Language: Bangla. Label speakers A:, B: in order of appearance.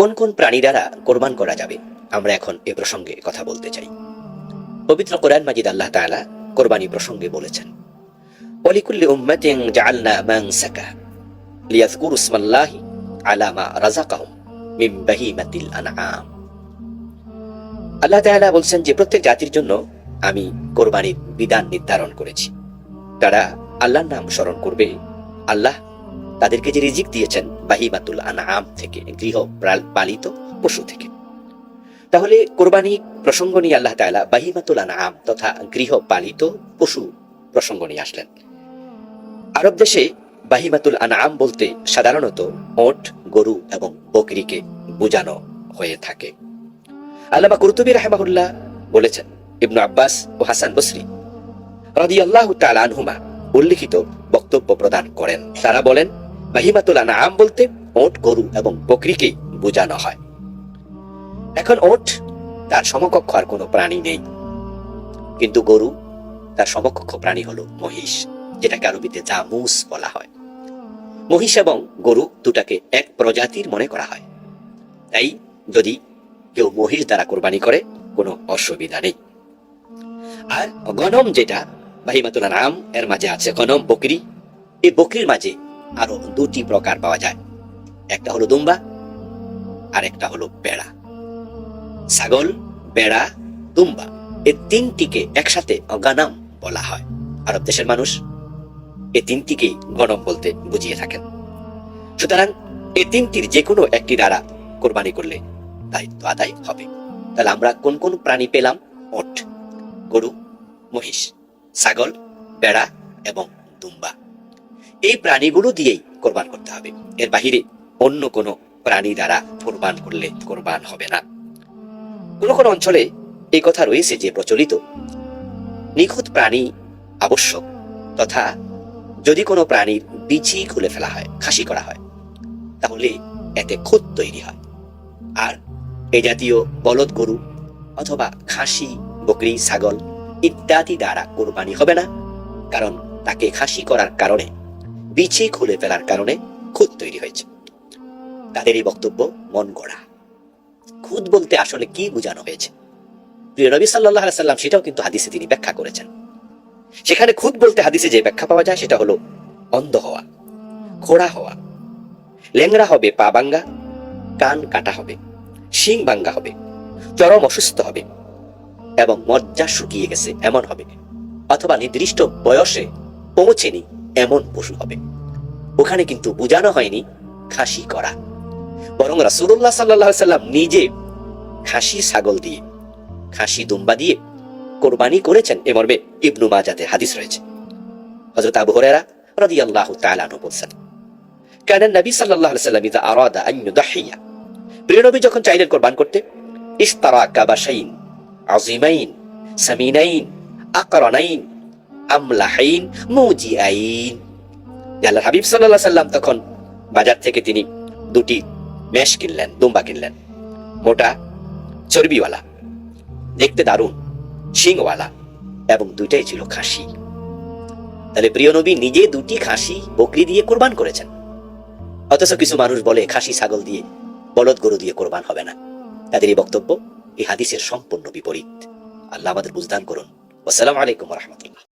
A: কোন কোন প্রাণী দ্বারা কোরবান করা যাবে? আমরা এখন এ প্রসঙ্গে কথা বলতে চাই। পবিত্র কোরআন মাজিদ আল্লাহ তাআলা কোরবানি প্রসঙ্গে বলেছেন, ওয়ালিকুল্লি উম্মাতিন জাআলনা মানসাকা লিয়াযকুরু ইসমাল্লাহি আলা মা রাযাকাহুম মিন বাহিমাতিল আনআম। আল্লাহ তাআলা বলছেন যে, প্রত্যেক জাতির জন্য আমি কোরবানির বিধান নির্ধারণ করেছি। তারা আল্লাহর নাম স্মরণ করবে। আল্লাহ তাদেরকে যে রিজিক দিয়েছেন বাহিমাতুল আনআম থেকে, গৃহ পালিত পশু থেকে। তাহলে কোরবানি প্রসঙ্গ নিয়ে আল্লাহ তাআলা বাহিমাতুল আনআম তথা গৃহ পালিত পশু প্রসঙ্গ নিয়ে আসলেন। আরব দেশে বাহিমাতুল আনআম বলতে সাধারণত ওট, গরু এবং বকরিকে বোঝানো হয়ে থাকে। আল্লামা কুরতুবী রাহেমাহুল্লাহ বলেছেন, ইবনু আব্বাস ও হাসান বসরি রাদিয়াল্লাহু তাআলা আনহুমা উল্লিখিত বক্তব্য প্রদান করেন। তারা বলেন বাহিমাতুল আনআম বলতে ওট, গরু এবং বকরিকে বোঝানো হয়। এখন ওট তার সমকক্ষ আর কোনো প্রাণী নেই। কিন্তু গরু তার সমকক্ষ প্রাণী হলো মহিষ, যেটাকে আরবিতে জামুস বলা হয়। মহিষ এবং গরু দুটাকে এক প্রজাতির মনে করা হয়। তাই যদি কেউ মহিষ দ্বারা কোরবানি করে, কোনো অসুবিধা নেই। আর গনম যেটা বাহিমাতুল নাম এর মাঝে আছে গনম, বকরি। এই বকরির মাঝে আরও দুটি প্রকার পাওয়া যায়। একটা হলো দুম্বা, আর একটা হলো বেড়া। ছাগল, বেড়া, দুম্বা এই তিনটিকে একসাথে অগানাম বলা হয়। আরব দেশের মানুষ এই তিনটিকেই গণম বলতে বুঝিয়ে থাকেন। সুতরাং এই তিনটির যে কোনো একটি দ্বারা কোরবানি করলে দায়িত্ব আদায় হবে। তাহলে আমরা কোন কোন প্রাণী পেলাম? ওট, গরু, মহিষ, ছাগল, বেড়া এবং দুম্বা। এই প্রাণীগুলো দিয়েই কোরবান করতে হবে। এর বাহিরে অন্য কোনো প্রাণী দ্বারা কোরবান করলে কোরবান হবে না। কোনো কোনো অঞ্চলে এই কথা রয়েছে যে প্রচলিত নিখুঁত প্রাণী আবশ্যক তথা যদি কোনো প্রাণীর বিচি খুলে ফেলা হয়, খাসি করা হয়, তাহলে এতে খুদ তৈরি হয়। আর এই জাতীয় বলদ গরু অথবা খাসি, বকরি, ছাগল ইত্যাদি দ্বারা কোরবানি হবে না, কারণ তাকে খাসি করার কারণে বিচি খুলে ফেলার কারণে খুদ তৈরি হয়েছে। তাদের এই বক্তব্য মন গড়া। খুদ বলতে আসলে কি বোঝানো হয়েছে? প্রিয় নবী সাল্লাহ সাল্লাম সেটাও কিন্তু হাদিসে তিনি ব্যাখ্যা করেছেন। সেখানে খুদ বলতে হাদিসে যে ব্যাখ্যা পাওয়া যায় সেটা হলো অন্ধ হওয়া, খোড়া হওয়া লেংরা হবে, পা বাঙ্গা কান কাটা হবে, শিং বাঙ্গা হবে, চরম অসুস্থ হবে এবং মজ্জা শুকিয়ে গেছে, এমন হবে। অথবা নির্দিষ্ট বয়সে পৌঁছেনি এমন পশু হবে। ওখানে কিন্তু বোঝানো হয়নি খাসি করা। বরং রাসুল্লাহ সাল্লাহ সাল্লাম নিজে খাসি ছাগল দিয়ে, খাসি দুম্বা দিয়ে কোরবানি করেছেন এ মর্মে ইবনু মাজাতে হাদিস রয়েছে। হযরত আবু হুরায়রা রাদিয়াল্লাহু তাআলা আনহু বলছেন, কানা নবী আলাইহি সাল্লাম ইযা আরাদা আন ইউদাহিয়া। প্রিয় নবী যখন চাইলেন কোরবান করতে ইস্তারা কাবাশাইন আজিমাইন সামিনাইন, আকরানাইন আমলাহাইন মুজিআইন আল্লাহর হাবিব সাল্লাল্লাহু সাল্লাম তখন বাজার থেকে তিনি দুটি মেষ কিনলেন দুম্বা কিনলেন মোটা চর্বিওয়ালা দেখতে দারুণ শিংওয়ালা এবং দুইটাই ছিল খাসি। তাহলে প্রিয় নবী নিজে দুটি খাসি বকরি দিয়ে কোরবান করেছেন। অথচ কিছু মানুষ বলে, খাসি ছাগল দিয়ে বলদ গরু দিয়ে কোরবান হবে না। তাদের এই বক্তব্য, এই হাদিসের সম্পূর্ণ বিপরীত। আল্লাহ আমাদের বুঝদান করুন। আসসালামু আলাইকুম রহমতুল্লাহ।